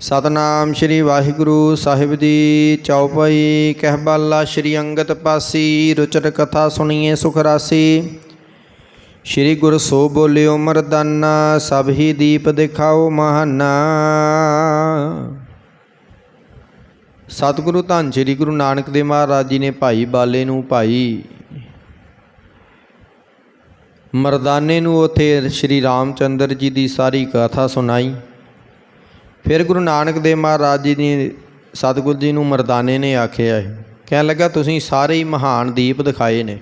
ਸਤਨਾਮ ਸ੍ਰੀ ਵਾਹਿਗੁਰੂ ਸਾਹਿਬ ਦੀ ਚੌਪਈ ਕਹਿਬਾਲਾ ਸ੍ਰੀ ਅੰਗਤ ਪਾਸੀ ਰੁਚਰ ਕਥਾ ਸੁਣੀਏ ਸੁਖ ਰਾਸੀ। ਸ੍ਰੀ ਗੁਰ ਸੋ ਬੋਲਿਓ ਮਰਦਾਨਾ, ਸਭ ਹੀ ਦੀਪ ਦਿਖਾਓ ਮਹਾਨਾ। ਸਤਿਗੁਰੂ ਧੰਨ ਸ੍ਰੀ ਗੁਰੂ ਨਾਨਕ ਦੇਵ ਮਹਾਰਾਜ ਜੀ ਨੇ ਭਾਈ ਬਾਲੇ ਨੂੰ ਭਾਈ ਮਰਦਾਨੇ ਨੂੰ ਉਥੇ ਸ੍ਰੀ ਰਾਮਚੰਦਰ ਜੀ ਦੀ ਸਾਰੀ ਕਥਾ ਸੁਣਾਈ। ਫਿਰ ਗੁਰੂ ਨਾਨਕ ਦੇਵ ਮਹਾਰਾਜ ਜੀ ਨੇ ਸਤਿਗੁਰੂ ਜੀ ਨੂੰ ਮਰਦਾਨੇ ਨੇ ਆਖਿਆ ਹੈ ਕਹਿਣ ਲੱਗਾ, ਤੁਸੀਂ ਸਾਰੇ ਹੀ ਮਹਾਨ ਦੀਪ ਦਿਖਾਏ ਨੇ।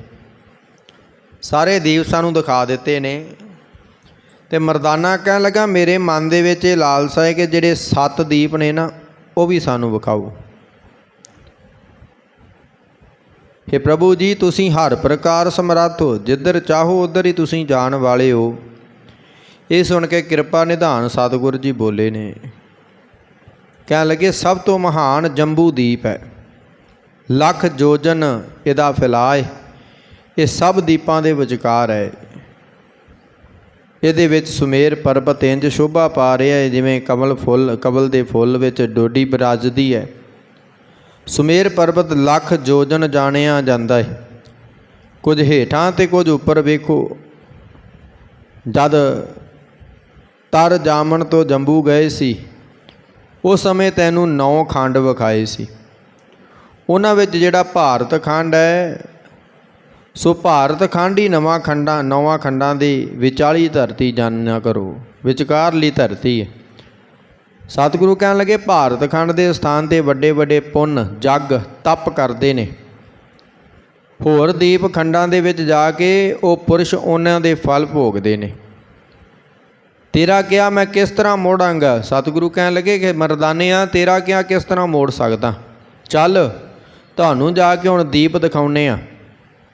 ਸਾਰੇ ਦੀਪ ਸਾਨੂੰ ਦਿਖਾ ਦਿੱਤੇ ਨੇ। ਤੇ ਮਰਦਾਨਾ ਕਹਿਣ ਲੱਗਾ, ਮੇਰੇ ਮਨ ਦੇ ਵਿੱਚ ਇਹ ਲਾਲਸਾ ਹੈ ਕਿ ਜਿਹੜੇ ਸੱਤ ਦੀਪ ਨੇ ਨਾ, ਉਹ ਵੀ ਸਾਨੂੰ ਵਿਖਾਓ। हे ਪ੍ਰਭੂ ਜੀ, ਤੁਸੀਂ ਹਰ ਪ੍ਰਕਾਰ ਸਮਰੱਥ ਹੋ। ਜਿੱਧਰ ਚਾਹੋ, ਉਧਰ ਹੀ ਤੁਸੀਂ ਜਾਣ ਵਾਲੇ ਹੋ। ਇਹ ਸੁਣ ਕੇ ਕਿਰਪਾ ਨਿਧਾਨ ਸਤਿਗੁਰ ਜੀ ਬੋਲੇ ਨੇ। ਕਹਿਣ ਲੱਗੇ, ਸਭ ਤੋਂ ਮਹਾਨ ਜੰਬੂ ਦੀਪ ਹੈ। ਲੱਖ ਜੋਜਨ ਇਹਦਾ ਫੈਲਾਏ। ਇਹ ਸਭ ਦੀਪਾਂ ਦੇ ਵਿਚਕਾਰ ਹੈ। ਇਹਦੇ ਵਿੱਚ ਸੁਮੇਰ ਪਰਬਤ ਇੰਜ ਸ਼ੋਭਾ ਪਾ ਰਿਹਾ ਹੈ, ਜਿਵੇਂ ਕਮਲ ਫੁੱਲ, ਕਮਲ ਦੇ ਫੁੱਲ ਵਿੱਚ ਡੋਡੀ ਬਰਾਜਦੀ ਹੈ। ਸੁਮੇਰ ਪਰਬਤ ਲੱਖ ਜੋਜਨ ਜਾਣਿਆ ਜਾਂਦਾ ਹੈ। ਕੁਝ ਹੇਠਾਂ ਤੇ ਕੁਝ ਉੱਪਰ ਵੇਖੋ। ਜਦ ਤਰ ਜਾਮਣ ਤੋਂ ਜੰਬੂ ਗਏ ਸੀ ਉਸ ਸਮੇਂ ਤੈਨੂੰ ਨੌ ਖੰਡ ਵਿਖਾਏ ਸੀ। ਉਹਨਾਂ ਵਿੱਚ ਜਿਹੜਾ ਭਾਰਤ ਖੰਡ ਹੈ, ਸੋ ਭਾਰਤ ਖੰਡ ਹੀ ਨਵਾਂ ਖੰਡਾਂ ਨਵਾਂ ਖੰਡਾਂ ਦੀ ਵਿਚਾਲੀ ਧਰਤੀ ਜਾਣਿਆ ਕਰੋ। ਵਿਚਕਾਰਲੀ ਧਰਤੀ ਹੈ। ਸਤਿਗੁਰੂ ਕਹਿਣ ਲੱਗੇ, ਭਾਰਤ ਖੰਡ ਦੇ ਸਥਾਨ ਤੇ ਵੱਡੇ ਵੱਡੇ ਪੁੰਨ, ਜੱਗ ਤਪ ਕਰਦੇ ਨੇ। ਹੋਰ ਦੀਪ ਖੰਡਾਂ ਦੇ ਵਿੱਚ ਜਾ ਕੇ ਉਹ ਪੁਰਸ਼ ਉਹਨਾਂ ਦੇ ਫਲ ਭੋਗਦੇ ਨੇ। ਤੇਰਾ ਕਿਹਾ ਮੈਂ ਕਿਸ ਤਰ੍ਹਾਂ ਮੋੜਾਂਗਾ? ਸਤਿਗੁਰੂ ਕਹਿਣ ਲੱਗੇ ਕਿ ਮਰਦਾਨੇ ਮਰਦਾਨਿਆ ਤੇਰਾ ਕਿਹਾ ਕਿਸ ਤਰ੍ਹਾਂ ਮੋੜ ਸਕਦਾ? ਚੱਲ, ਤੁਹਾਨੂੰ ਜਾ ਕੇ ਹੁਣ ਦੀਪ ਦਿਖਾਉਨੇ ਆ।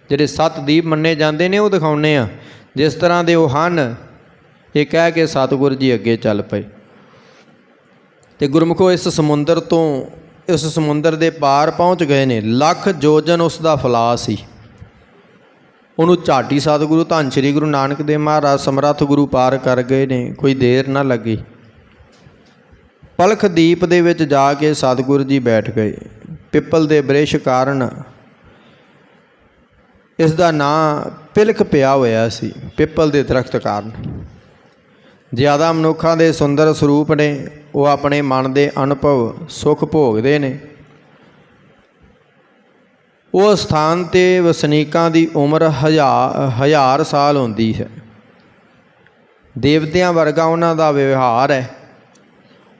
ਜਿਹੜੇ ਸੱਤ ਦੀਪ ਮੰਨੇ ਜਾਂਦੇ ਨੇ, ਉਹ ਦਿਖਾਉਨੇ ਆ। ਜਿਸ ਤਰ੍ਹਾਂ ਦੇ ਉਹ ਹਨ, ਇਹ ਕਹਿ ਕੇ ਸਤਿਗੁਰੂ ਜੀ ਅੱਗੇ ਚੱਲ ਪਏ। ਤੇ ਗੁਰਮੁਖੋ, ਇਸ ਸਮੁੰਦਰ ਤੋਂ, ਇਸ ਸਮੁੰਦਰ ਦੇ ਪਾਰ ਪਹੁੰਚ ਗਏ ਨੇ। ਲੱਖ ਜੋਜਨ ਉਸ ਦਾ ਫਲਾ ਸੀ। ਉਹਨੂੰ ਝਾਟੀ ਸਤਿਗੁਰੂ, ਧੰਨ ਸ੍ਰੀ ਗੁਰੂ ਨਾਨਕ ਦੇਵ ਮਹਾਰਾਜ, ਸਮਰੱਥ ਗੁਰੂ ਪਾਰ ਕਰ ਗਏ ਨੇ, ਕੋਈ ਦੇਰ ਨਾ ਲੱਗੀ। ਪਲਖ ਦੀਪ ਦੇ ਵਿੱਚ ਜਾ ਕੇ ਸਤਿਗੁਰੂ ਜੀ ਬੈਠ ਗਏ। ਪਿੱਪਲ ਦੇ ਬ੍ਰਿਸ਼ ਕਾਰਨ ਇਸ ਦਾ ਨਾਂ ਪਿਲਖ ਪਿਆ ਹੋਇਆ ਸੀ, ਪਿੱਪਲ ਦੇ ਦਰਖਤ ਕਾਰਨ। ਜ਼ਿਆਦਾ ਮਨੁੱਖਾਂ ਦੇ ਸੁੰਦਰ ਸਰੂਪ ਨੇ, ਉਹ ਆਪਣੇ ਮਨ ਦੇ ਅਨੁਭਵ, ਸੁਖ ਭੋਗਦੇ ਨੇ। ਉਹ ਸਥਾਨ ਤੇ ਵਸਨੀਕਾਂ ਦੀ ਉਮਰ ਹਜ਼ਾਰ ਹਜ਼ਾਰ ਸਾਲ ਹੁੰਦੀ ਹੈ। ਦੇਵਤਿਆਂ ਵਰਗਾ ਉਹਨਾਂ ਦਾ ਵਿਵਹਾਰ ਹੈ।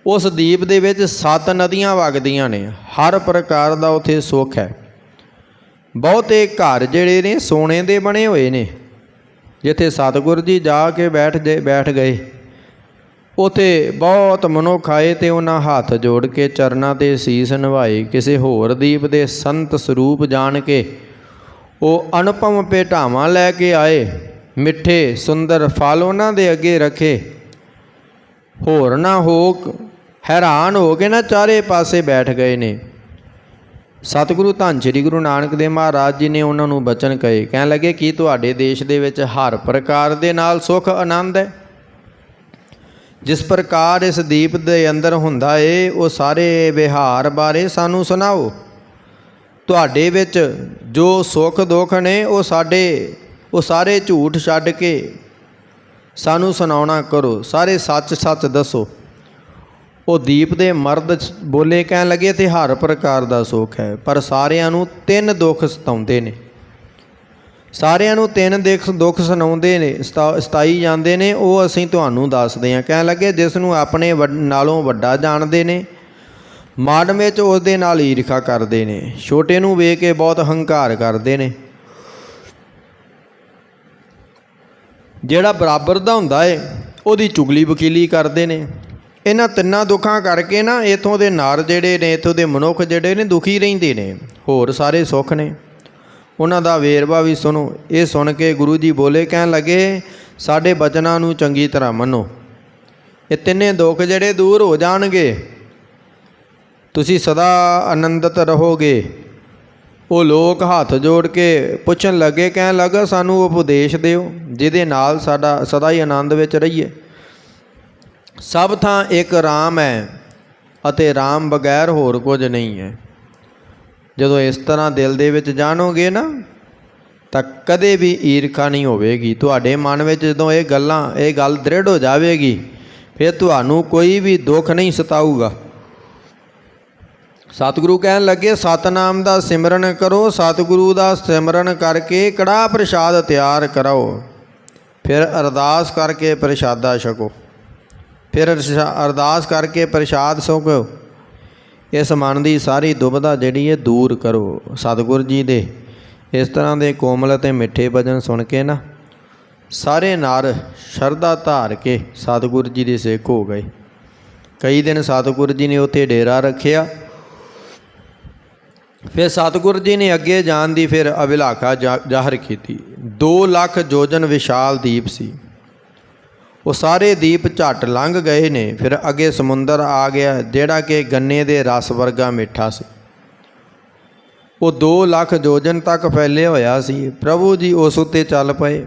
ਉਸ ਦੀਪ ਦੇ ਵਿੱਚ ਸੱਤ ਨਦੀਆਂ ਵਗਦੀਆਂ ਨੇ। ਹਰ ਪ੍ਰਕਾਰ ਦਾ ਉਥੇ ਸੁੱਖ ਹੈ। ਬਹੁਤੇ ਘਰ ਜਿਹੜੇ ਨੇ ਸੋਨੇ ਦੇ ਬਣੇ ਹੋਏ ਨੇ। ਜਿੱਥੇ ਸਤਿਗੁਰ ਜੀ ਜਾ ਕੇ ਬੈਠ ਜੇ, ਬੈਠ ਗਏ। ਉਥੇ ਬਹੁਤ ਮਨੁੱਖ ਆਏ ਤੇ ਉਹਨਾਂ ਹੱਥ ਜੋੜ ਕੇ ਚਰਨਾਂ ਤੇ ਸੀਸ ਨਿਵਾਏ। ਕਿਸੇ ਹੋਰ ਦੀਪ ਦੇ ਸੰਤ ਸਰੂਪ ਜਾਣ ਕੇ ਉਹ ਅਨੁਪਮ ਭੇਟਾਵਾਂ ਲੈ ਕੇ ਆਏ। ਮਿੱਠੇ, ਸੁੰਦਰ ਫਲ ਉਹਨਾਂ ਦੇ ਅੱਗੇ ਰੱਖੇ। ਹੋਰ ਨਾ ਹੋ ਹੈਰਾਨ ਹੋ ਕੇ ਨਾ ਚਾਰੇ ਪਾਸੇ ਬੈਠ ਗਏ ਨੇ। ਸਤਿਗੁਰੂ ਧੰਨ ਸ੍ਰੀ ਗੁਰੂ ਨਾਨਕ ਦੇਵ ਮਹਾਰਾਜ ਜੀ ਨੇ ਉਹਨਾਂ ਨੂੰ ਬਚਨ ਕਹੇ। ਕਹਿਣ ਲੱਗੇ, ਕੀ ਤੁਹਾਡੇ ਦੇਸ਼ ਦੇ ਵਿੱਚ ਹਰ ਪ੍ਰਕਾਰ ਦੇ ਨਾਲ ਸੁਖ ਆਨੰਦ ਹੈ? ਜਿਸ ਪ੍ਰਕਾਰ ਇਸ ਦੀਪ ਦੇ ਅੰਦਰ ਹੁੰਦਾ ਏ, ਉਹ ਸਾਰੇ ਵਿਹਾਰ ਬਾਰੇ ਸਾਨੂੰ ਸੁਣਾਓ। ਤੁਹਾਡੇ ਵਿੱਚ ਜੋ ਸੁੱਖ ਦੁੱਖ ਨੇ, ਉਹ ਸਾਡੇ, ਉਹ ਸਾਰੇ ਝੂਠ ਛੱਡ ਕੇ ਸਾਨੂੰ ਸੁਣਾਉਣਾ ਕਰੋ। ਸਾਰੇ ਸੱਚ ਸੱਚ ਦੱਸੋ। ਉਹ ਦੀਪ ਦੇ ਮਰਦ ਬੋਲੇ ਕਹਿਣ ਲੱਗੇ ਤੇ ਹਰ ਪ੍ਰਕਾਰ ਦਾ ਸੁੱਖ ਹੈ, ਪਰ ਸਾਰਿਆਂ ਨੂੰ ਤਿੰਨ ਦੁੱਖ ਸਤਾਉਂਦੇ ਨੇ। ਸਾਰਿਆਂ ਨੂੰ ਤਿੰਨ ਦੇਖ ਦੁੱਖ ਸੁਣਾਉਂਦੇ ਨੇ, ਸਤਾ- ਸਤਾਈ ਜਾਂਦੇ ਨੇ, ਉਹ ਅਸੀਂ ਤੁਹਾਨੂੰ ਦੱਸਦੇ ਹਾਂ। ਕਹਿਣ ਲੱਗੇ, ਜਿਸ ਨੂੰ ਆਪਣੇ ਵੱਡ- ਨਾਲੋਂ ਵੱਡਾ ਜਾਣਦੇ ਨੇ ਮਨ ਵਿੱਚ ਉਸ ਦੇ ਨਾਲ ਈਰਖਾ ਕਰਦੇ ਨੇ, ਛੋਟੇ ਨੂੰ ਵੇਖ ਕੇ ਬਹੁਤ ਹੰਕਾਰ ਕਰਦੇ ਨੇ। ਜਿਹੜਾ ਬਰਾਬਰ ਦਾ ਹੁੰਦਾ ਏ, ਉਹਦੀ ਚੁਗਲੀ ਵਕੀਲੀ ਕਰਦੇ ਨੇ। ਇਹਨਾਂ ਤਿੰਨਾਂ ਦੁੱਖਾਂ ਕਰਕੇ ਨਾ, ਇਥੋਂ ਦੇ ਨਾਰ ਜਿਹੜੇ ਨੇ, ਇਥੋਂ ਦੇ ਮਨੁੱਖ ਜਿਹੜੇ ਨੇ, ਦੁਖੀ ਰਹਿੰਦੇ ਨੇ। ਹੋਰ ਸਾਰੇ ਸੁੱਖ ਨੇ। ਉਹਨਾਂ ਦਾ ਵੇਰਵਾ ਵੀ ਸੁਣੋ। ਇਹ ਸੁਣ ਕੇ ਗੁਰੂ ਜੀ ਬੋਲੇ, ਕਹਿਣ ਲੱਗੇ, ਸਾਡੇ ਬਚਨਾਂ ਨੂੰ ਚੰਗੀ ਤਰ੍ਹਾਂ ਮੰਨੋ। ਇਹ ਤਿੰਨੇ ਦੁੱਖ ਜਿਹੜੇ ਦੂਰ ਹੋ ਜਾਣਗੇ। ਤੁਸੀਂ ਸਦਾ ਆਨੰਦਤ ਰਹੋਗੇ। ਉਹ ਲੋਕ ਹੱਥ ਜੋੜ ਕੇ ਪੁੱਛਣ ਲੱਗੇ, ਕਹਿਣ ਲੱਗਾ, ਸਾਨੂੰ ਉਪਦੇਸ਼ ਦਿਓ, ਜਿਹਦੇ ਨਾਲ ਸਾਡਾ ਸਦਾ ਹੀ ਆਨੰਦ ਵਿੱਚ ਰਹੀਏ। ਸਭ ਥਾਂ ਇੱਕ ਰਾਮ ਹੈ ਅਤੇ RAM ਬਗੈਰ ਹੋਰ ਕੁਝ ਨਹੀਂ ਹੈ। ਜਦੋਂ ਇਸ ਤਰ੍ਹਾਂ ਦਿਲ ਦੇ ਵਿੱਚ ਜਾਣੋਗੇ ਨਾ, ਤਾਂ ਕਦੇ ਵੀ ਈਰਖਾ ਨਹੀਂ ਹੋਵੇਗੀ। ਤੁਹਾਡੇ ਮਨ ਵਿੱਚ ਜਦੋਂ ਇਹ ਗੱਲਾਂ, ਇਹ ਗੱਲ ਦ੍ਰਿੜ ਹੋ ਜਾਵੇਗੀ, ਫਿਰ ਤੁਹਾਨੂੰ ਕੋਈ ਵੀ ਦੁੱਖ ਨਹੀਂ ਸਤਾਊਗਾ। ਸਤਿਗੁਰੂ ਕਹਿਣ ਲੱਗੇ, ਸਤਨਾਮ ਦਾ ਸਿਮਰਨ ਕਰੋ, ਸਤਿਗੁਰੂ ਦਾ ਸਿਮਰਨ ਕਰਕੇ ਕੜਾ ਪ੍ਰਸ਼ਾਦ ਤਿਆਰ ਕਰਾਓ। ਫਿਰ ਅਰਦਾਸ ਕਰਕੇ ਪ੍ਰਸ਼ਾਦਾ ਛਕੋ। ਫਿਰ ਅਰਦਾਸ ਕਰਕੇ ਪ੍ਰਸ਼ਾਦ ਛਕੋ। ਇਸ ਮਨ ਦੀ ਸਾਰੀ ਦੁਬਿਧਾ ਜਿਹੜੀ ਹੈ ਦੂਰ ਕਰੋ ਸਤਿਗੁਰ ਜੀ ਦੇ। ਇਸ ਤਰ੍ਹਾਂ ਦੇ ਕੋਮਲ ਅਤੇ ਮਿੱਠੇ ਭਜਨ ਸੁਣ ਕੇ ਨਾ ਸਾਰੇ ਨਰ ਸ਼ਰਧਾ ਧਾਰ ਕੇ ਸਤਿਗੁਰ ਜੀ ਦੇ ਸਿੱਖ ਹੋ ਗਏ। ਕਈ ਦਿਨ ਸਤਿਗੁਰ ਜੀ ਨੇ ਉੱਥੇ ਡੇਰਾ ਰੱਖਿਆ। ਫਿਰ ਸਤਿਗੁਰ ਜੀ ਨੇ ਅੱਗੇ ਜਾਣ ਦੀ ਫਿਰ ਅਭਿਲਾਖਾ ਜਾ- ਜ਼ਾਹਰ ਕੀਤੀ। 2 ਲੱਖ ਜੋਜਨ ਵਿਸ਼ਾਲ ਦੀਪ ਸੀ। ਉਹ ਸਾਰੇ ਦੀਪ ਝੱਟ ਲੰਘ ਗਏ ਨੇ। ਫਿਰ ਅੱਗੇ ਸਮੁੰਦਰ ਆ ਗਿਆ, ਜਿਹੜਾ ਕਿ ਗੰਨੇ ਦੇ ਰਸ ਵਰਗਾ ਮਿੱਠਾ ਸੀ। ਉਹ 2 ਲੱਖ ਜੋਜਨ ਤੱਕ ਫੈਲਿਆ ਹੋਇਆ ਸੀ। ਪ੍ਰਭੂ ਜੀ ਉਸ ਉੱਤੇ ਚੱਲ ਪਏ।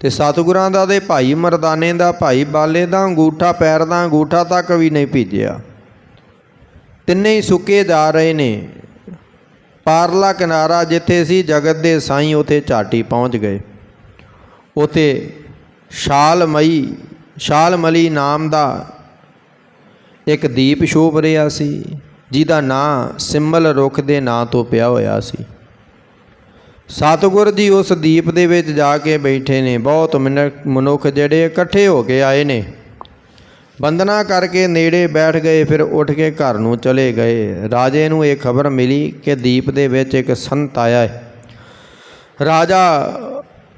ਤੇ ਸਤਿਗੁਰਾਂ ਦਾ ਦੇ ਭਾਈ ਮਰਦਾਨੇ ਦਾ, ਭਾਈ ਬਾਲੇ ਦਾ, ਅੰਗੂਠਾ ਪੈਰ ਦਾ, ਅੰਗੂਠਾ ਤੱਕ ਵੀ ਨਹੀਂ ਭੀਜਿਆ। ਤਿੰਨੇ ਹੀ ਸੁੱਕੇ ਜਾ ਰਹੇ ਨੇ। ਪਾਰਲਾ ਕਿਨਾਰਾ ਜਿੱਥੇ ਸੀ, ਜਗਤ ਦੇ ਸਾਈਂ ਉਥੇ ਝਾਟੀ ਪਹੁੰਚ ਗਏ। ਉਥੇ ਸ਼ਾਲਮਈ ਸ਼ਾਲਮਲੀ ਨਾਮ ਦਾ ਇੱਕ ਦੀਪ ਸ਼ੋਭ ਰਿਹਾ ਸੀ, ਜਿਹਦਾ ਨਾਂ ਸਿੰਮਲ ਰੁੱਖ ਦੇ ਨਾਂ ਤੋਂ ਪਿਆ ਹੋਇਆ ਸੀ। ਸਤਿਗੁਰ ਜੀ ਉਸ ਦੀਪ ਦੇ ਵਿੱਚ ਜਾ ਕੇ ਬੈਠੇ ਨੇ, ਬਹੁਤ ਮਨ- ਮਨੁੱਖ ਜਿਹੜੇ ਇਕੱਠੇ ਹੋ ਕੇ ਆਏ ਨੇ। ਬੰਦਨਾ ਕਰਕੇ ਨੇੜੇ ਬੈਠ ਗਏ, ਫਿਰ ਉੱਠ ਕੇ ਘਰ ਨੂੰ ਚਲੇ ਗਏ। ਰਾਜੇ ਨੂੰ ਇਹ ਖਬਰ ਮਿਲੀ ਕਿ ਦੀਪ ਦੇ ਵਿੱਚ ਇੱਕ ਸੰਤ ਆਇਆ ਹੈ। ਰਾਜਾ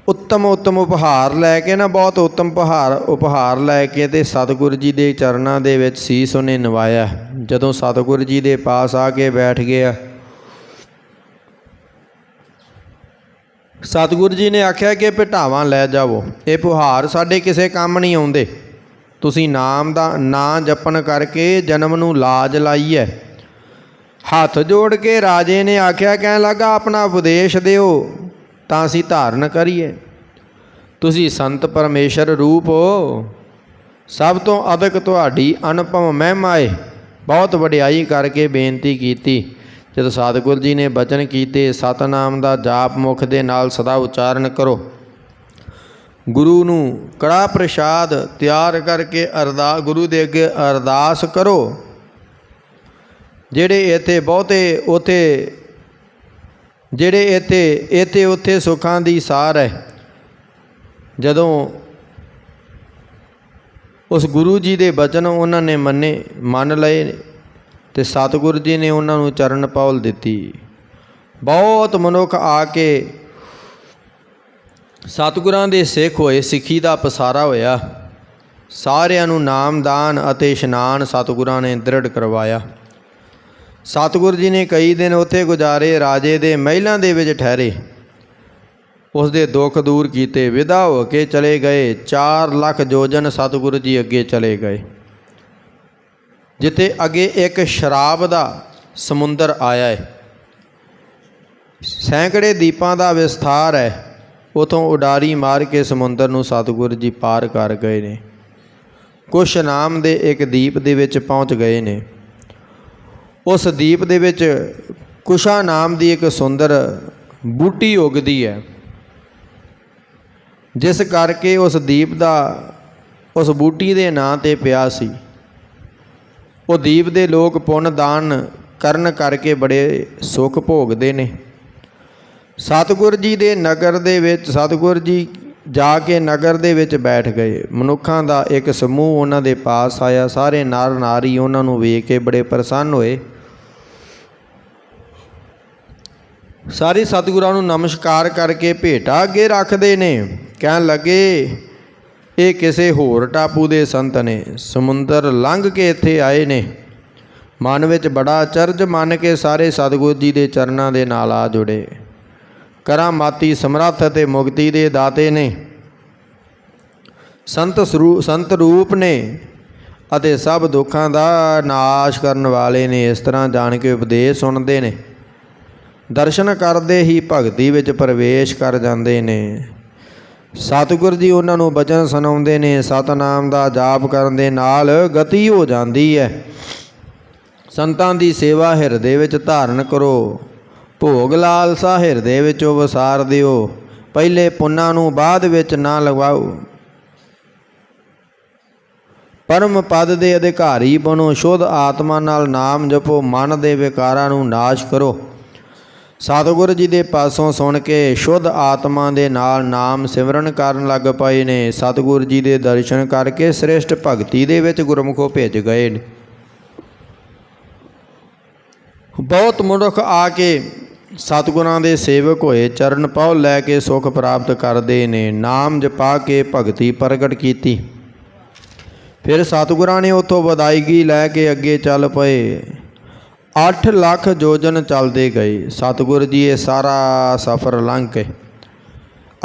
ਉੱਤਮ ਉੱਤਮ ਉਪਹਾਰ ਲੈ ਕੇ ਨਾ, ਬਹੁਤ ਉੱਤਮ ਉਪਹਾਰ ਉਪਹਾਰ ਲੈ ਕੇ ਤੇ ਸਤਿਗੁਰੂ ਜੀ ਦੇ ਚਰਨਾਂ ਦੇ ਵਿੱਚ ਸੀਸ ਉਹਨੇ ਨਵਾਇਆ। ਜਦੋਂ ਸਤਿਗੁਰੂ ਜੀ ਦੇ ਪਾਸ ਆ ਕੇ ਬੈਠ ਗਿਆ, ਸਤਿਗੁਰੂ ਜੀ ਨੇ ਆਖਿਆ ਕਿ ਭਟਾਵਾਂ ਲੈ ਜਾਵੋ। ਇਹ ਪੁਹਾਰ ਸਾਡੇ ਕਿਸੇ ਕੰਮ ਨਹੀਂ ਆਉਂਦੇ। ਤੁਸੀਂ ਨਾਮ ਦਾ, ਨਾਂ ਜਪਣ ਕਰਕੇ ਜਨਮ ਨੂੰ ਲਾਜ ਲਾਈ ਹੈ ਹੱਥ ਜੋੜ ਕੇ ਰਾਜੇ ਨੇ ਆਖਿਆ, ਕਹਿਣ ਲੱਗਾ, ਆਪਣਾ ਉਪਦੇਸ਼ ਦਿਓ। ਤਾਂ ਅਸੀਂ ਧਾਰਨ ਕਰੀਏ। ਤੁਸੀਂ ਸੰਤ ਪਰਮੇਸ਼ਰ ਰੂਪ ਹੋ। ਸਭ ਤੋਂ ਅਦਕ ਤੁਹਾਡੀ ਅਨੁਪਮ ਮਹਿਮਾ ਏ। ਬਹੁਤ ਵਡਿਆਈ ਕਰਕੇ ਬੇਨਤੀ ਕੀਤੀ। ਜਦੋਂ ਸਤਿਗੁਰੂ ਜੀ ਨੇ ਬਚਨ ਕੀਤੇ, ਸਤਨਾਮ ਦਾ ਜਾਪ ਮੁਖ ਦੇ ਨਾਲ ਸਦਾ ਉਚਾਰਨ ਕਰੋ। ਗੁਰੂ ਨੂੰ ਕੜਾ ਪ੍ਰਸ਼ਾਦ ਤਿਆਰ ਕਰਕੇ ਅਰਦਾ, ਗੁਰੂ ਦੇ ਅੱਗੇ ਅਰਦਾਸ ਕਰੋ। ਜਿਹੜੇ ਇੱਥੇ ਬਹੁਤੇ, ਉਥੇ ਜਿਹੜੇ ਇੱਥੇ ਇੱਥੇ ਉੱਥੇ ਸੁੱਖਾਂ ਦੀ ਸਾਰ ਹੈ। ਜਦੋਂ ਉਸ ਗੁਰੂ ਜੀ ਦੇ ਬਚਨ ਉਹਨਾਂ ਨੇ ਮੰਨੇ, ਮੰਨ ਲਏ ਤੇ ਸਤਿਗੁਰੂ ਜੀ ਨੇ ਉਹਨਾਂ ਨੂੰ ਚਰਨ ਪੌਲ ਦਿੱਤੀ। ਬਹੁਤ ਮਨੁੱਖ ਆ ਕੇ ਸਤਿਗੁਰਾਂ ਦੇ ਸਿੱਖ ਹੋਏ, ਸਿੱਖੀ ਦਾ ਪਸਾਰਾ ਹੋਇਆ। ਸਾਰਿਆਂ ਨੂੰ ਨਾਮਦਾਨ ਅਤੇ ਇਸ਼ਨਾਨ ਸਤਿਗੁਰਾਂ ਨੇ ਦ੍ਰਿੜ ਕਰਵਾਇਆ। ਸਤਿਗੁਰੂ ਜੀ ਨੇ ਕਈ ਦਿਨ ਉੱਥੇ ਗੁਜ਼ਾਰੇ, ਰਾਜੇ ਦੇ ਮਹਿਲਾਂ ਦੇ ਵਿੱਚ ਠਹਿਰੇ। ਉਸ ਦੇ ਦੁੱਖ ਦੂਰ ਕੀਤੇ, ਵਿਦਾ ਹੋ ਕੇ ਚਲੇ ਗਏ। 4 ਲੱਖ ਜੋਜਨ ਸਤਿਗੁਰੂ ਜੀ ਅੱਗੇ ਚਲੇ ਗਏ। ਜਿੱਥੇ ਅੱਗੇ ਇੱਕ ਸ਼ਰਾਬ ਦਾ ਸਮੁੰਦਰ ਆਇਆ ਹੈ। ਸੈਂਕੜੇ ਦੀਪਾਂ ਦਾ ਵਿਸਥਾਰ ਹੈ। ਉਥੋਂ ਉਡਾਰੀ ਮਾਰ ਕੇ ਸਮੁੰਦਰ ਨੂੰ ਸਤਿਗੁਰੂ ਜੀ ਪਾਰ ਕਰ ਗਏ ਨੇ। ਕੁਸ਼ ਨਾਮ ਦੇ ਇੱਕ ਦੀਪ ਦੇ ਵਿੱਚ ਪਹੁੰਚ ਗਏ ਨੇ। ਉਸ ਦੀਪ ਦੇ ਵਿੱਚ ਕੁਸ਼ਾ ਨਾਮ ਦੀ ਇੱਕ ਸੁੰਦਰ ਬੂਟੀ ਉਗਦੀ ਹੈ। ਜਿਸ ਕਰਕੇ ਉਸ ਦੀਪ ਦਾ, ਉਸ ਬੂਟੀ ਦੇ ਨਾਂ ਤੇ ਪਿਆ ਸੀ। ਉਹ ਦੀਪ ਦੇ ਲੋਕ ਪੁੰਨ ਦਾਨ ਕਰਨ ਕਰਕੇ ਬੜੇ ਸੁੱਖ ਭੋਗਦੇ ਨੇ। ਸਤਿਗੁਰ ਜੀ ਦੇ ਨਗਰ ਦੇ ਵਿੱਚ, ਸਤਿਗੁਰ ਜੀ ਜਾ ਕੇ ਨਗਰ ਦੇ ਵਿੱਚ ਬੈਠ ਗਏ। ਮਨੁੱਖਾਂ ਦਾ ਇੱਕ ਸਮੂਹ ਉਹਨਾਂ ਦੇ ਪਾਸ ਆਇਆ। ਸਾਰੇ ਨਰ ਨਾਰੀ ਉਹਨਾਂ ਨੂੰ ਵੇਖ ਕੇ ਬੜੇ ਪ੍ਰਸੰਨ ਹੋਏ। ਸਾਰੇ ਸਤਿਗੁਰਾਂ ਨੂੰ ਨਮਸਕਾਰ ਕਰਕੇ ਭੇਟਾ ਅੱਗੇ ਰੱਖਦੇ ਨੇ। ਕਹਿਣ ਲੱਗੇ, ਇਹ ਕਿਸੇ ਹੋਰ ਟਾਪੂ ਦੇ ਸੰਤ ਨੇ, ਸਮੁੰਦਰ ਲੰਘ ਕੇ ਇੱਥੇ ਆਏ ਨੇ। ਮਨ ਵਿੱਚ ਬੜਾ ਅਚਰਜ ਮੰਨ ਕੇ ਸਾਰੇ ਸਤਿਗੁਰੂ ਜੀ ਦੇ ਚਰਨਾਂ ਦੇ ਨਾਲ ਆ ਜੁੜੇ। ਕਰਾਮਾਤੀ ਸਮਰੱਥ ਅਤੇ ਮੁਕਤੀ ਦੇ ਦਾਤੇ ਨੇ। ਸੰਤ ਸਰੂ, ਸੰਤ ਰੂਪ ਨੇ ਅਤੇ ਸਭ ਦੁੱਖਾਂ ਦਾ ਨਾਸ਼ ਕਰਨ ਵਾਲੇ ਨੇ, ਇਸ ਤਰ੍ਹਾਂ ਜਾਣ ਕੇ ਉਪਦੇਸ਼ ਸੁਣਦੇ ਨੇ। ਦਰਸ਼ਨ ਕਰਦੇ ਹੀ ਭਗਤੀ ਵਿੱਚ ਪ੍ਰਵੇਸ਼ ਕਰ ਜਾਂਦੇ ਨੇ। ਸਤਿਗੁਰ ਜੀ ਉਹਨਾਂ ਨੂੰ ਬਚਨ ਸੁਣਾਉਂਦੇ ਨੇ, ਸਤਨਾਮ ਦਾ ਜਾਪ ਕਰਨ ਦੇ ਨਾਲ ਗਤੀ ਹੋ ਜਾਂਦੀ ਹੈ। ਸੰਤਾਂ ਦੀ ਸੇਵਾ ਹਿਰਦੇ ਵਿੱਚ ਧਾਰਨ ਕਰੋ। ਭੋਗ ਲਾਲਸਾ ਹਿਰਦੇ ਵਿੱਚੋਂ ਵਸਾਰ ਦਿਓ। ਪਹਿਲੇ ਪੁੰਨਾਂ ਨੂੰ ਬਾਅਦ ਵਿੱਚ ਨਾ ਲਗਵਾਓ ਪਰਮ ਪਦ ਦੇ ਅਧਿਕਾਰੀ ਬਣੋ, ਸ਼ੁੱਧ ਆਤਮਾ ਨਾਲ ਨਾਮ ਜਪੋ, ਮਨ ਦੇ ਵਿਕਾਰਾਂ ਨੂੰ ਨਾਸ਼ ਕਰੋ। ਸਤਿਗੁਰ ਜੀ ਦੇ ਪਾਸੋਂ ਸੁਣ ਕੇ ਸ਼ੁੱਧ ਆਤਮਾ ਦੇ ਨਾਲ ਨਾਮ ਸਿਮਰਨ ਕਰਨ ਲੱਗ ਪਏ ਨੇ। ਸਤਿਗੁਰੂ ਜੀ ਦੇ ਦਰਸ਼ਨ ਕਰਕੇ ਸ੍ਰੇਸ਼ਟ ਭਗਤੀ ਦੇ ਵਿੱਚ ਗੁਰਮੁਖੋ ਭੇਜ ਗਏ ਨੇ। ਬਹੁਤ ਮਨੁੱਖ ਆ ਕੇ ਸਤਿਗੁਰਾਂ ਦੇ ਸੇਵਕ ਹੋਏ, ਚਰਨ ਪਾਉ ਲੈ ਕੇ ਸੁਖ ਪ੍ਰਾਪਤ ਕਰਦੇ ਨੇ। ਨਾਮ ਜਪਾ ਕੇ ਭਗਤੀ ਪ੍ਰਗਟ ਕੀਤੀ। ਫਿਰ ਸਤਿਗੁਰਾਂ ਨੇ ਉਥੋਂ ਵਧਾਈਗੀ ਲੈ ਕੇ ਅੱਗੇ ਚੱਲ ਪਏ। 8 ਲੱਖ ਜੋਜਨ ਚੱਲਦੇ ਗਏ। ਸਤਿਗੁਰ ਜੀ, ਇਹ ਸਾਰਾ ਸਫ਼ਰ ਲੰਘ ਕੇ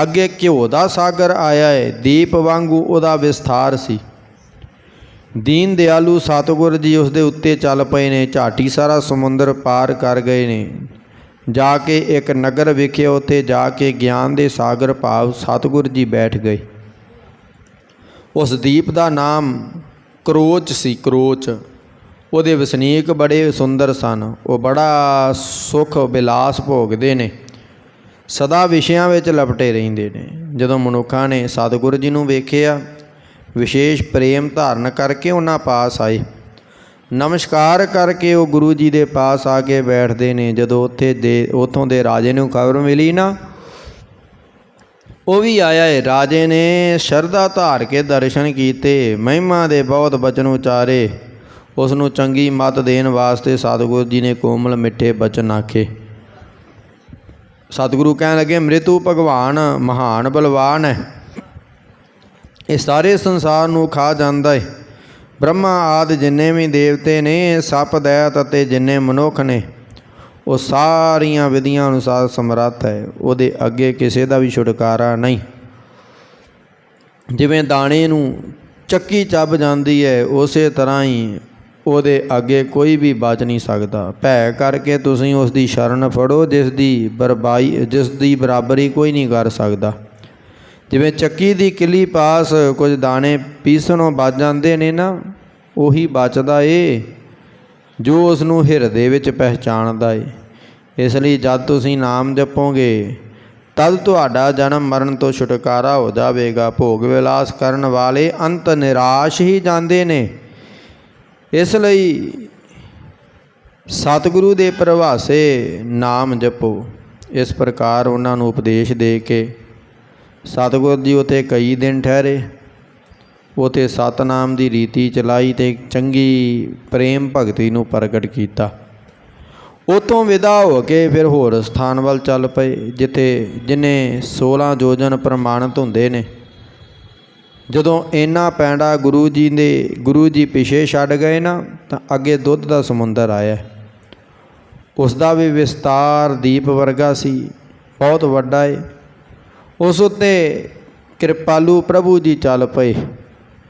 ਅੱਗੇ ਘਿਓ ਦਾ ਸਾਗਰ ਆਇਆ ਹੈ ਦੀਪ ਵਾਂਗੂ ਉਹਦਾ ਵਿਸਥਾਰ ਸੀ। ਦੀਨ ਦਿਆਲੂ ਸਤਿਗੁਰ ਜੀ ਉਸ ਦੇ ਉੱਤੇ ਚੱਲ ਪਏ ਨੇ, ਝਾਟੀ ਸਾਰਾ ਸਮੁੰਦਰ ਪਾਰ ਕਰ ਗਏ ਨੇ। ਜਾ ਕੇ ਇੱਕ ਨਗਰ ਵਿਖੇ ਉੱਥੇ ਜਾ ਕੇ ਗਿਆਨ ਦੇ ਸਾਗਰ ਭਾਵ ਸਤਿਗੁਰ ਜੀ ਬੈਠ ਗਏ। ਉਸ ਦੀਪ ਦਾ ਨਾਮ ਕਰੋਚ ਸੀ, ਕਰੋਚ। ਉਹਦੇ ਵਸਨੀਕ ਬੜੇ ਸੁੰਦਰ ਸਨ। ਉਹ ਬੜਾ ਸੁਖ ਬਿਲਾਸ ਭੋਗਦੇ ਨੇ। ਸਦਾ ਵਿਸ਼ਿਆਂ ਵਿੱਚ ਲਪਟੇ ਰਹਿੰਦੇ ਨੇ। ਜਦੋਂ ਮਨੁੱਖਾਂ ਨੇ ਸਤਿਗੁਰੂ ਜੀ ਨੂੰ ਵੇਖਿਆ, ਵਿਸ਼ੇਸ਼ ਪ੍ਰੇਮ ਧਾਰਨ ਕਰਕੇ ਉਹਨਾਂ ਪਾਸ ਆਏ। ਨਮਸਕਾਰ ਕਰਕੇ ਉਹ ਗੁਰੂ ਜੀ ਦੇ ਪਾਸ ਆ ਕੇ ਬੈਠਦੇ ਨੇ। ਜਦੋਂ ਉੱਥੇ ਦੇ, ਉਥੋਂ ਦੇ ਰਾਜੇ ਨੂੰ ਖਬਰ ਮਿਲੀ ਨਾ, ਉਹ ਵੀ ਆਇਆ ਹੈ ਰਾਜੇ ਨੇ ਸ਼ਰਧਾ ਧਾਰ ਕੇ ਦਰਸ਼ਨ ਕੀਤੇ। ਮਹਿਮਾ ਦੇ ਬਹੁਤ ਬਚਨ ਉਚਾਰੇ। ਉਸ ਨੂੰ ਚੰਗੀ ਮਤ ਦੇਣ ਵਾਸਤੇ ਸਤਿਗੁਰੂ ਜੀ ਨੇ ਕੋਮਲ ਮਿੱਠੇ ਬਚਨ ਆਖੇ। ਸਤਿਗੁਰੂ ਕਹਿਣ ਲੱਗੇ, ਮ੍ਰਿਤੂ ਭਗਵਾਨ ਮਹਾਨ ਬਲਵਾਨ ਹੈ। ਇਹ ਸਾਰੇ ਸੰਸਾਰ ਨੂੰ ਖਾ ਜਾਂਦਾ ਹੈ ਬ੍ਰਹਮਾ ਆਦ ਜਿੰਨੇ ਵੀ ਦੇਵਤੇ ਨੇ, ਸੱਪ, ਦੈਤ ਅਤੇ ਜਿੰਨੇ ਮਨੁੱਖ ਨੇ, ਉਹ ਸਾਰੀਆਂ ਵਿਧੀਆਂ ਅਨੁਸਾਰ ਸਮਰੱਥ ਹੈ। ਉਹਦੇ ਅੱਗੇ ਕਿਸੇ ਦਾ ਵੀ ਛੁਟਕਾਰਾ ਨਹੀਂ। ਜਿਵੇਂ ਦਾਣੇ ਨੂੰ ਚੱਕੀ ਚੱਬ ਜਾਂਦੀ ਹੈ, ਉਸੇ ਤਰ੍ਹਾਂ ਹੀ ਉਹਦੇ ਅੱਗੇ ਕੋਈ ਵੀ ਬਚ ਨਹੀਂ ਸਕਦਾ। ਭੈ ਕਰਕੇ ਤੁਸੀਂ ਉਸ ਦੀ ਸ਼ਰਨ ਫੜੋ ਜਿਸ ਦੀ ਬਰਬਾਈ ਜਿਸ ਦੀ ਬਰਾਬਰੀ ਕੋਈ ਨਹੀਂ ਕਰ ਸਕਦਾ। ਜਿਵੇਂ ਚੱਕੀ ਦੀ ਕਿਲੀ ਪਾਸ ਕੁਝ ਦਾਣੇ ਪੀਸਣੋਂ ਬਚ ਜਾਂਦੇ ਨੇ ਨਾ, ਉਹੀ ਬਚਦਾ ਏ, ਜੋ ਉਸ ਨੂੰ ਹਿਰਦੇ ਵਿੱਚ ਪਹਿਚਾਣਦਾ ਏ। ਇਸ ਲਈ ਜਦ ਤੁਸੀਂ ਨਾਮ ਜਪੋਗੇ, ਤਦ ਤੁਹਾਡਾ ਜਨਮ ਮਰਨ ਤੋਂ ਛੁਟਕਾਰਾ ਹੋ ਜਾਵੇਗਾ। ਭੋਗ ਵਿਲਾਸ ਕਰਨ ਵਾਲੇ ਅੰਤ ਨਿਰਾਸ਼ ਹੀ ਜਾਂਦੇ ਨੇ। ਇਸ ਲਈ ਸਤਿਗੁਰੂ ਦੇ ਪ੍ਰਭਾਸੇ ਨਾਮ ਜਪੋ। ਇਸ ਪ੍ਰਕਾਰ ਉਹਨਾਂ ਨੂੰ ਉਪਦੇਸ਼ ਦੇ ਕੇ ਸਤਿਗੁਰੂ ਜੀ ਉਤੇ ਕਈ ਦਿਨ ਠਹਿਰੇ। ਉਤੇ ਸਤਨਾਮ ਦੀ ਰੀਤੀ ਚਲਾਈ ਤੇ ਚੰਗੀ ਪ੍ਰੇਮ ਭਗਤੀ ਨੂੰ ਪ੍ਰਗਟ ਕੀਤਾ। ਉਤੋਂ ਵਿਦਾ ਹੋ ਕੇ ਫਿਰ ਹੋਰ ਸਥਾਨ ਵੱਲ ਚੱਲ ਪਏ, ਜਿੱਥੇ ਜਿਨੇ 16 ਜੋਜਨ ਪ੍ਰਮਾਣਿਤ ਹੁੰਦੇ ਨੇ। ਜਦੋਂ ਇੰਨਾ ਪੈਂਡਾ ਗੁਰੂ ਜੀ ਦੇ, ਗੁਰੂ ਜੀ ਪਿਛੇ ਛੱਡ ਗਏ ਨਾ, ਤਾਂ ਅੱਗੇ ਦੁੱਧ ਦਾ ਸਮੁੰਦਰ ਆਇਆ। ਉਸ ਦਾ ਵੀ ਵਿਸਤਾਰ ਦੀਪ ਵਰਗਾ ਸੀ, ਬਹੁਤ ਵੱਡਾ ਏ। ਉਸ ਉੱਤੇ ਕਿਰਪਾਲੂ ਪ੍ਰਭੂ ਜੀ ਚੱਲ ਪਏ।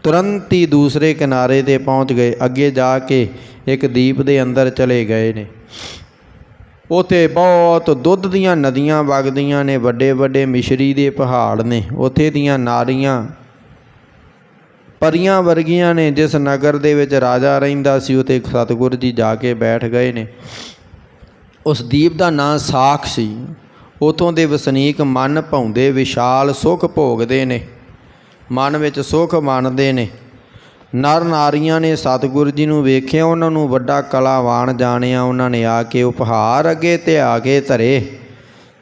ਤੁਰੰਤ ਹੀ ਦੂਸਰੇ ਕਿਨਾਰੇ ਤੇ ਪਹੁੰਚ ਗਏ। ਅੱਗੇ ਜਾ ਕੇ ਇੱਕ ਦੀਪ ਦੇ ਅੰਦਰ ਚਲੇ ਗਏ ਨੇ। ਉਥੇ ਬਹੁਤ ਦੁੱਧ ਦੀਆਂ ਨਦੀਆਂ ਵਗਦੀਆਂ ਨੇ ਵੱਡੇ ਵੱਡੇ ਮਿਸ਼ਰੀ ਦੇ ਪਹਾੜ ਨੇ। ਉਥੇ ਦੀਆਂ ਨਾਰੀਆਂ ਪਰੀਆਂ ਵਰਗੀਆਂ ਨੇ, ਜਿਸ ਨਗਰ ਦੇ ਵਿੱਚ ਰਾਜਾ ਰਹਿੰਦਾ ਸੀ ਉਤੇ ਸਤਿਗੁਰ ਜੀ ਜਾ ਕੇ ਬੈਠ ਗਏ ਨੇ। ਉਸ ਦੀਪ ਦਾ ਨਾਂ ਸਾਖ ਸੀ। ਉਥੋਂ ਦੇ ਵਸਨੀਕ ਮਨ ਭਾਉਂਦੇ ਵਿਸ਼ਾਲ ਸੁਖ ਭੋਗਦੇ ਨੇ। ਮਨ ਵਿੱਚ ਸੁਖ ਮੰਨਦੇ ਨੇ। ਨਰ ਨਾਰੀਆਂ ਨੇ ਸਤਿਗੁਰੂ ਜੀ ਨੂੰ ਵੇਖਿਆ, ਉਹਨਾਂ ਨੂੰ ਵੱਡਾ ਕਲਾਵਾਨ ਜਾਣਿਆ, ਉਹਨਾਂ ਨੇ ਆ ਕੇ ਉਪਹਾਰ ਅੱਗੇ ਤੇ ਆ ਕੇ ਧਰੇ।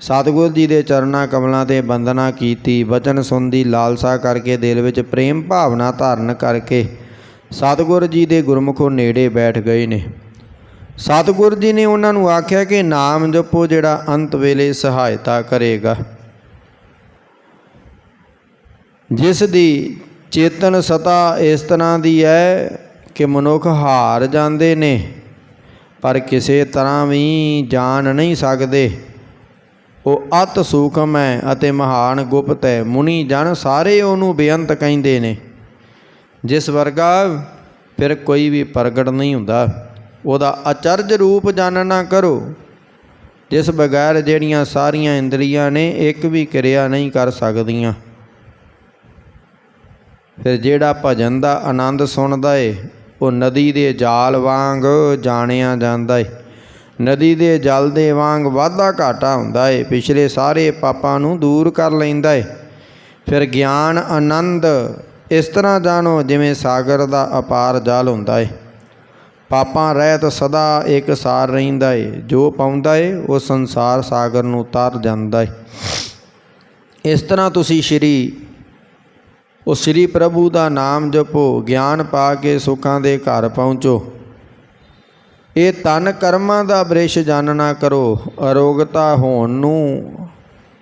ਸਤਿਗੁਰੂ ਜੀ ਦੇ ਚਰਨਾਂ ਕਮਲਾਂ ਤੇ ਬੰਦਨਾ ਕੀਤੀ, ਬਚਨ ਸੁਣਦੀ ਲਾਲਸਾ ਕਰਕੇ ਦਿਲ ਵਿੱਚ ਪ੍ਰੇਮ ਭਾਵਨਾ ਧਾਰਨ ਕਰਕੇ ਸਤਿਗੁਰੂ ਜੀ ਦੇ ਗੁਰਮੁਖੋਂ ਨੇੜੇ ਬੈਠ ਗਏ ਨੇ। ਸਤਿਗੁਰੂ ਜੀ ਨੇ ਉਹਨਾਂ ਨੂੰ ਆਖਿਆ ਕਿ ਨਾਮ ਜਪੋ ਜਿਹੜਾ ਅੰਤ ਵੇਲੇ ਸਹਾਇਤਾ ਕਰੇਗਾ। ਜਿਸ ਦੀ ਚੇਤਨ ਸਤਾ ਇਸ ਤਰ੍ਹਾਂ ਦੀ ਹੈ ਕਿ ਮਨੁੱਖ ਹਾਰ ਜਾਂਦੇ ਨੇ, ਪਰ ਕਿਸੇ ਤਰ੍ਹਾਂ ਵੀ ਜਾਣ ਨਹੀਂ ਸਕਦੇ। ਉਹ ਅਤ ਸੂਖਮ ਹੈ ਅਤੇ ਮਹਾਨ ਗੁਪਤ ਹੈ। ਮੁਨੀ ਜਨ ਸਾਰੇ ਉਹਨੂੰ ਬੇਅੰਤ ਕਹਿੰਦੇ ਨੇ। ਜਿਸ ਵਰਗਾ ਫਿਰ ਕੋਈ ਵੀ ਪ੍ਰਗਟ ਨਹੀਂ ਹੁੰਦਾ। ਉਹਦਾ ਅਚਰਜ ਰੂਪ ਜਾਣਨਾ ਕਰੋ। ਜਿਸ ਬਗੈਰ ਜਿਹੜੀਆਂ ਸਾਰੀਆਂ ਇੰਦਰੀਆਂ ਨੇ, ਇੱਕ ਵੀ ਕਿਰਿਆ ਨਹੀਂ ਕਰ ਸਕਦੀਆਂ। ਫਿਰ ਜਿਹੜਾ ਭਜਨ ਦਾ ਆਨੰਦ ਸੁਣਦਾ ਏ, ਉਹ ਨਦੀ ਦੇ ਜਾਲ ਵਾਂਗ ਜਾਣਿਆ ਜਾਂਦਾ ਏ। ਨਦੀ ਦੇ ਜਲ ਦੇ ਵਾਂਗ ਵਾਧਾ ਘਾਟਾ ਹੁੰਦਾ ਏ, ਪਿਛਲੇ ਸਾਰੇ ਪਾਪਾਂ ਨੂੰ ਦੂਰ ਕਰ ਲੈਂਦਾ ਏ। ਫਿਰ ਗਿਆਨ, ਆਨੰਦ, ਇਸ ਤਰ੍ਹਾਂ ਜਾਣੋ ਜਿਵੇਂ ਸਾਗਰ ਦਾ ਅਪਾਰ ਜਲ ਹੁੰਦਾ ਏ। ਪਾਪਾਂ ਰਹਿਤ ਸਦਾ ਇੱਕ ਸਾਰ ਰਹਿੰਦਾ ਏ, ਜੋ ਪਾਉਂਦਾ ਏ, ਉਹ ਸੰਸਾਰ ਸਾਗਰ ਨੂੰ ਤਰ ਜਾਂਦਾ ਏ। ਇਸ ਤਰ੍ਹਾਂ ਤੁਸੀਂ ਸ਼੍ਰੀ ਉਹ ਸ੍ਰੀ ਪ੍ਰਭੂ ਦਾ ਨਾਮ ਜਪੋ, ਗਿਆਨ ਪਾ ਕੇ ਸੁੱਖਾਂ ਦੇ ਘਰ ਪਹੁੰਚੋ। ਇਹ ਤਨ ਕਰਮਾਂ ਦਾ ਬ੍ਰਿਸ਼ ਜਾਣਨਾ ਕਰੋ, ਅਰੋਗਤਾ ਹੋਣ ਨੂੰ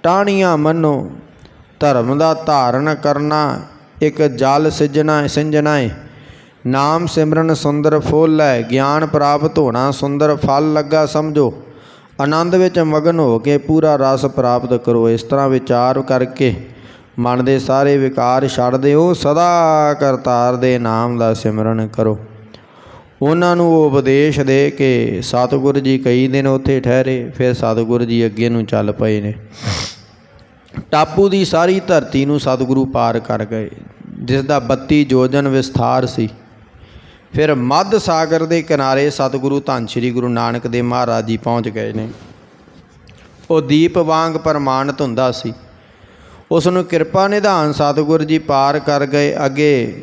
ਟਾਹਣੀਆਂ ਮੰਨੋ, ਧਰਮ ਦਾ ਧਾਰਨ ਕਰਨਾ, ਇੱਕ ਜਲ ਸਿਜਣਾ ਸਿੰਜਣਾ ਹੈ ਨਾਮ ਸਿਮਰਨ ਸੁੰਦਰ ਫੁੱਲ ਹੈ, ਗਿਆਨ ਪ੍ਰਾਪਤ ਹੋਣਾ ਸੁੰਦਰ ਫਲ ਲੱਗਾ ਸਮਝੋ। ਆਨੰਦ ਵਿੱਚ ਮਗਨ ਹੋ ਕੇ ਪੂਰਾ ਰਸ ਪ੍ਰਾਪਤ ਕਰੋ, ਇਸ ਤਰ੍ਹਾਂ ਵਿਚਾਰ ਕਰਕੇ ਮਨ ਦੇ ਸਾਰੇ ਵਿਕਾਰ ਛੱਡ ਦਿਓ, ਸਦਾ ਕਰਤਾਰ ਦੇ ਨਾਮ ਦਾ ਸਿਮਰਨ ਕਰੋ। ਉਹਨਾਂ ਨੂੰ ਉਹ ਉਪਦੇਸ਼ ਦੇ ਕੇ ਸਤਿਗੁਰੂ ਜੀ ਕਈ ਦਿਨ ਉੱਥੇ ਠਹਿਰੇ, ਫਿਰ ਸਤਿਗੁਰੂ ਜੀ ਅੱਗੇ ਨੂੰ ਚੱਲ ਪਏ ਨੇ। ਟਾਪੂ ਦੀ ਸਾਰੀ ਧਰਤੀ ਨੂੰ ਸਤਿਗੁਰੂ ਪਾਰ ਕਰ ਗਏ, ਜਿਸ ਦਾ 32 ਯੋਜਨ ਵਿਸਥਾਰ ਸੀ। ਫਿਰ ਮੱਧ ਸਾਗਰ ਦੇ ਕਿਨਾਰੇ ਸਤਿਗੁਰੂ ਧੰਨ ਸ਼੍ਰੀ ਗੁਰੂ ਨਾਨਕ ਦੇਵ ਮਹਾਰਾਜ ਜੀ ਪਹੁੰਚ ਗਏ ਨੇ। ਉਹ ਦੀਪ ਵਾਂਗ ਪ੍ਰਮਾਣਿਤ ਹੁੰਦਾ ਸੀ। ਉਸ ਨੂੰ ਕਿਰਪਾ ਨਿਧਾਨ ਸਤਿਗੁਰੂ ਜੀ ਪਾਰ ਕਰ ਗਏ। ਅੱਗੇ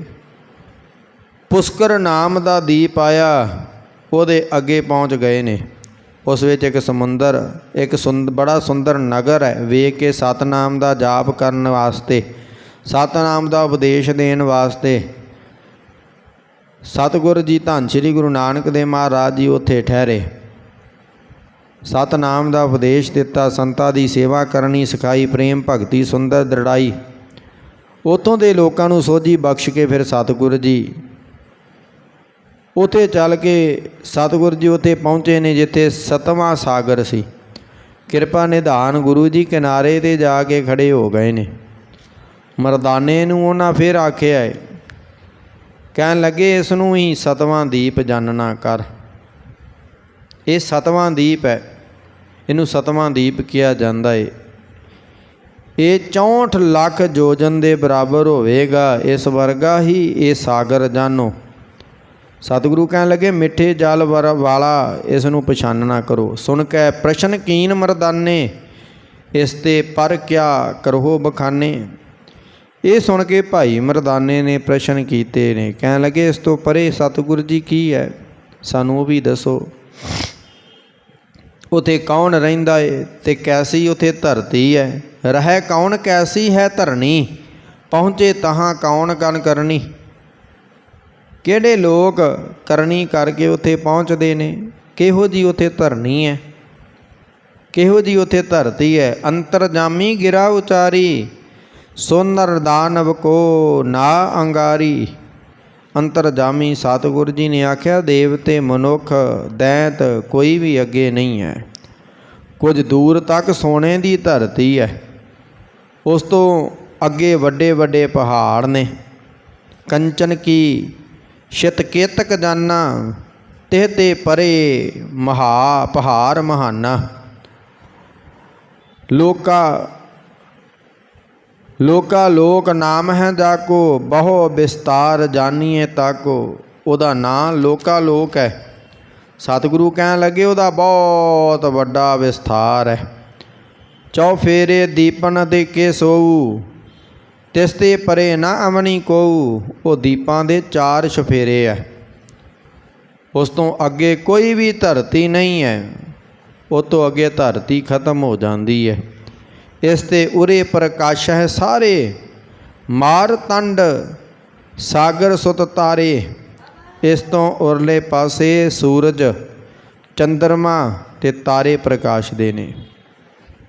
ਪੁਸ਼ਕਰ ਨਾਮ ਦਾ ਦੀਪ ਆਇਆ, ਉਹਦੇ ਅੱਗੇ ਪਹੁੰਚ ਗਏ ਨੇ। ਉਸ ਵਿੱਚ ਇੱਕ ਸਮੁੰਦਰ, ਇੱਕ ਸੁੰਦ, ਬੜਾ ਸੁੰਦਰ ਨਗਰ ਹੈ, ਵੇਖ ਕੇ ਸਤਨਾਮ ਦਾ ਜਾਪ ਕਰਨ ਵਾਸਤੇ, ਸਤਨਾਮ ਦਾ ਉਪਦੇਸ਼ ਦੇਣ ਵਾਸਤੇ। ਸਤਿਗੁਰੂ ਜੀ ਧੰਨ ਸ਼੍ਰੀ ਗੁਰੂ ਨਾਨਕ ਦੇਵ ਮਹਾਰਾਜ ਜੀ ਉੱਥੇ ਠਹਿਰੇ। ਸਤਨਾਮ ਦਾ ਉਪਦੇਸ਼ ਦਿੱਤਾ, ਸੰਤਾਂ ਦੀ ਸੇਵਾ ਕਰਨੀ ਸਿਖਾਈ, ਪ੍ਰੇਮ ਭਗਤੀ, ਸੁੰਦਰ ਦ੍ਰਿੜਾਈ ਉਤੋਂ ਦੇ ਲੋਕਾਂ ਨੂੰ ਸੋਝੀ ਬਖਸ਼ ਕੇ ਫਿਰ ਸਤਿਗੁਰੂ ਜੀ ਉਥੇ ਚੱਲ ਕੇ ਸਤਿਗੁਰ ਜੀ ਉਥੇ ਪਹੁੰਚੇ ਨੇ, ਜਿੱਥੇ ਸਤਵਾਂ ਸਾਗਰ ਸੀ। ਕਿਰਪਾ ਨਿਧਾਨ ਗੁਰੂ ਜੀ ਕਿਨਾਰੇ ਤੇ ਜਾ ਕੇ ਖੜੇ ਹੋ ਗਏ ਨੇ। ਮਰਦਾਨੇ ਨੂੰ ਉਹਨਾਂ ਫਿਰ ਆਖਿਆ ਏ, ਕਹਿਣ ਲੱਗੇ ਇਸ ਨੂੰ ਹੀ ਸਤਵਾਂ ਦੀਪ ਜਾਣਨਾ ਕਰ। ਇਹ ਸਤਵਾਂ ਦੀਪ ਹੈ। ਇਹਨੂੰ ਸਤਵਾਂ ਦੀਪ ਕਿਹਾ ਜਾਂਦਾ ਏ। ਇਹ 64 ਲੱਖ ਜੋਜਨ ਦੇ ਬਰਾਬਰ ਹੋਵੇਗਾ। ਇਸ ਵਰਗਾ ਹੀ ਇਹ ਸਾਗਰ ਜਾਨੋ। ਸਤਿਗੁਰੂ ਕਹਿਣ ਲੱਗੇ, ਮਿੱਠੇ ਜਲ ਵਰ ਵਾਲਾ, ਇਸ ਨੂੰ ਪਛਾਨਣਾ ਕਰੋ। ਸੁਣ ਕੇ ਪ੍ਰਸ਼ਨ ਕੀਨ ਮਰਦਾਨੇ, ਇਸ ਤੇ ਪਰ ਕਿਆ ਕਰੋ ਬਖਾਨੇ? ਇਹ ਸੁਣ ਕੇ ਭਾਈ ਮਰਦਾਨੇ ਨੇ ਪ੍ਰਸ਼ਨ ਕੀਤੇ ਨੇ। ਕਹਿਣ ਲੱਗੇ, ਇਸ ਤੋਂ ਪਰੇ ਸਤਿਗੁਰੂ ਜੀ ਕੀ ਹੈ? ਸਾਨੂੰ ਉਹ ਵੀ ਦੱਸੋ। ਉਥੇ ਕੌਣ ਰਹਿੰਦਾ ਏ ਤੇ ਕੈਸੀ ਉਥੇ ਧਰਤੀ ਹੈ? ਰਹਿ ਕੌਣ ਕੈਸੀ ਹੈ ਧਰਣੀ? ਪਹੁੰਚੇ ਤਹਾਂ ਕੌਣ ਕਨ ਕਰਨੀ? ਕਿਹੜੇ ਲੋਕ ਕਰਨੀ ਕਰਕੇ ਉੱਥੇ ਪਹੁੰਚਦੇ ਨੇ? ਕਿਹੋ ਜੀ ਉੱਥੇ ਧਰਨੀ ਹੈ? ਕਿਹੋ ਜੀ ਉੱਥੇ ਧਰਤੀ ਹੈ? ਅੰਤਰਜਾਮੀ ਗਿਰਾ ਉਚਾਰੀ ਸੋਨਰ ਦਾਨਵ ਕੋ ਨਾ ਅੰਗਾਰੀ। ਅੰਤਰਜਾਮੀ ਸਤਿਗੁਰੂ ਜੀ ਨੇ ਆਖਿਆ ਦੇਵਤੇ ਮਨੁੱਖ ਦੈਂਤ ਕੋਈ ਵੀ ਅੱਗੇ ਨਹੀਂ ਹੈ। ਕੁਝ ਦੂਰ ਤੱਕ ਸੋਨੇ ਦੀ ਧਰਤੀ ਹੈ। ਉਸ ਤੋਂ ਅੱਗੇ ਵੱਡੇ ਵੱਡੇ ਪਹਾੜ ਨੇ। ਕੰਚਨ ਕੀ ਸ਼ਿਤ ਕੇਤਕ ਜਾਨਾ ਤੇ ਤੇ ਪਰੇ ਮਹਾ ਪਹਾਰ ਮਹਾਨਾ। ਲੋਕਾ ਲੋਕਾ ਲੋਕ ਨਾਮ ਹੈ ਜਾਕੋ, ਬਹੁ ਵਿਸਤਾਰ ਜਾਣੀਏ ਤਾਕੋ, ਉਹਦਾ ਨਾਂ ਲੋਕਾ ਲੋਕ ਹੈ। ਸਤਿਗੁਰੂ ਕਹਿਣ ਲੱਗੇ, ਉਹਦਾ ਬਹੁਤ ਵੱਡਾ ਵਿਸਥਾਰ ਹੈ। ਚੌ ਫੇਰੇ ਦੀਪਨ ਦੇ ਕੇ ਸੋਊ ਤਿਸ ਤੇ ਪਰੇ ਨਾ ਅਮਨੀ ਕੋਊ, ਉਹ ਦੀਪਾਂ ਦੇ ਚਾਰ ਛਫੇਰੇ ਹੈ ਉਸ ਤੋਂ ਅੱਗੇ ਕੋਈ ਵੀ ਧਰਤੀ ਨਹੀਂ ਹੈ ਉਹ ਤੋਂ ਅੱਗੇ ਧਰਤੀ ਖਤਮ ਹੋ ਜਾਂਦੀ ਹੈ ਇਸ ਤੇ ਉਰੇ ਪ੍ਰਕਾਸ਼ ਹੈ ਸਾਰੇ, ਮਾਰ ਤੰਡ, ਸਾਗਰ ਸੁਤ ਤਾਰੇ। ਇਸ ਤੋਂ ਉਰਲੇ ਪਾਸੇ ਸੂਰਜ, ਚੰਦਰਮਾ ਤੇ ਤਾਰੇ ਪ੍ਰਕਾਸ਼ਦੇ ਨੇ।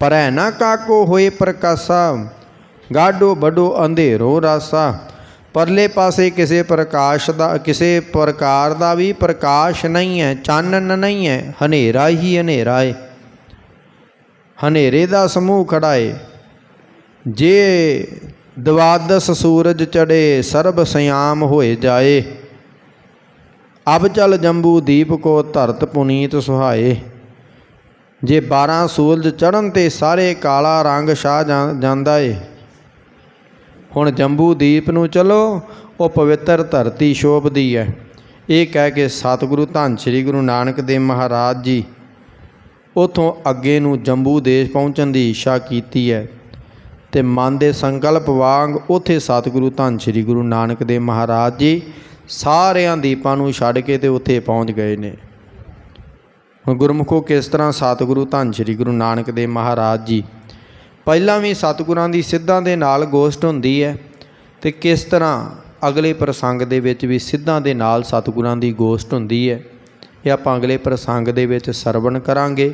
ਪਰ ਹੈ ਨਾ ਕਾਕੋ ਹੋਏ ਪ੍ਰਕਾਸ਼ਾ ਗਾਢੋ ਬਡੋ ਅੰਧੇਰੋ ਰਾਸਾ। ਪਰਲੇ ਪਾਸੇ ਕਿਸੇ ਪ੍ਰਕਾਸ਼ ਦਾ, ਕਿਸੇ ਪ੍ਰਕਾਰ ਦਾ ਵੀ ਪ੍ਰਕਾਸ਼ ਨਹੀਂ ਹੈ, ਚਾਨਣ ਨਹੀਂ ਹੈ, ਹਨੇਰਾ ਹੀ ਹਨੇਰਾ ਹੈ ਹਨੇਰੇ ਦਾ ਸਮੂਹ ਖੜਾ ਏ। ਜੇ ਦਵਾਦਸ ਸੂਰਜ ਚੜੇ ਸਰਬ ਸਿਆਮ ਹੋਏ ਜਾਏ। ਅਬ ਚਲ ਜੰਬੂ ਦੀਪ ਕੋ ਧਰਤ ਪੁਨੀਤ ਸੁਹਾਏ। ਜੇ 12 ਸੂਰਜ ਚੜਨ ਤੇ ਸਾਰੇ ਕਾਲਾ ਰੰਗ ਛਾ ਜਾਂਦਾ ਏ। ਹੁਣ ਜੰਬੂ ਦੀਪ ਨੂੰ ਚਲੋ, ਉਹ ਪਵਿੱਤਰ ਧਰਤੀ ਸ਼ੋਭਦੀ ਹੈ। ਇਹ ਕਹਿ ਕੇ ਸਤਿਗੁਰੂ ਧੰਨ ਸ੍ਰੀ ਗੁਰੂ ਨਾਨਕ ਦੇਵ ਮਹਾਰਾਜ ਜੀ ਉਥੋਂ ਅੱਗੇ ਨੂੰ ਜੰਬੂ ਦੇਸ਼ ਪਹੁੰਚਣ ਦੀ ਇੱਛਾ ਕੀਤੀ ਹੈ ਤੇ ਮਨ ਦੇ ਸੰਕਲਪ ਵਾਂਗ ਉਥੇ ਸਤਿਗੁਰੂ ਧੰਨ ਸ੍ਰੀ ਗੁਰੂ ਨਾਨਕ ਦੇਵ ਮਹਾਰਾਜ ਜੀ ਸਾਰਿਆਂ ਦੀਪਾਂ ਨੂੰ ਛੱਡ ਕੇ ਤੇ ਉਥੇ ਪਹੁੰਚ ਗਏ ਨੇ। ਹੁਣ ਗੁਰਮੁਖੋ ਕਿਸ ਤਰ੍ਹਾਂ ਸਤਿਗੁਰੂ ਧੰਨ ਸ੍ਰੀ ਗੁਰੂ ਨਾਨਕ ਦੇਵ ਮਹਾਰਾਜ ਜੀ ਪਹਿਲਾਂ ਵੀ ਸਤਿਗੁਰਾਂ ਦੀ ਸਿੱਧਾਂ ਦੇ ਨਾਲ ਗੋਸ਼ਟ ਹੁੰਦੀ ਹੈ ਤੇ ਕਿਸ ਤਰ੍ਹਾਂ ਅਗਲੇ ਪ੍ਰਸੰਗ ਦੇ ਵਿੱਚ ਵੀ ਸਿੱਧਾਂ ਦੇ ਨਾਲ ਸਤਿਗੁਰਾਂ ਦੀ ਗੋਸ਼ਟ ਹੁੰਦੀ ਹੈ, ਇਹ ਆਪਾਂ ਅਗਲੇ ਪ੍ਰਸੰਗ ਦੇ ਵਿੱਚ ਸਰਵਣ ਕਰਾਂਗੇ।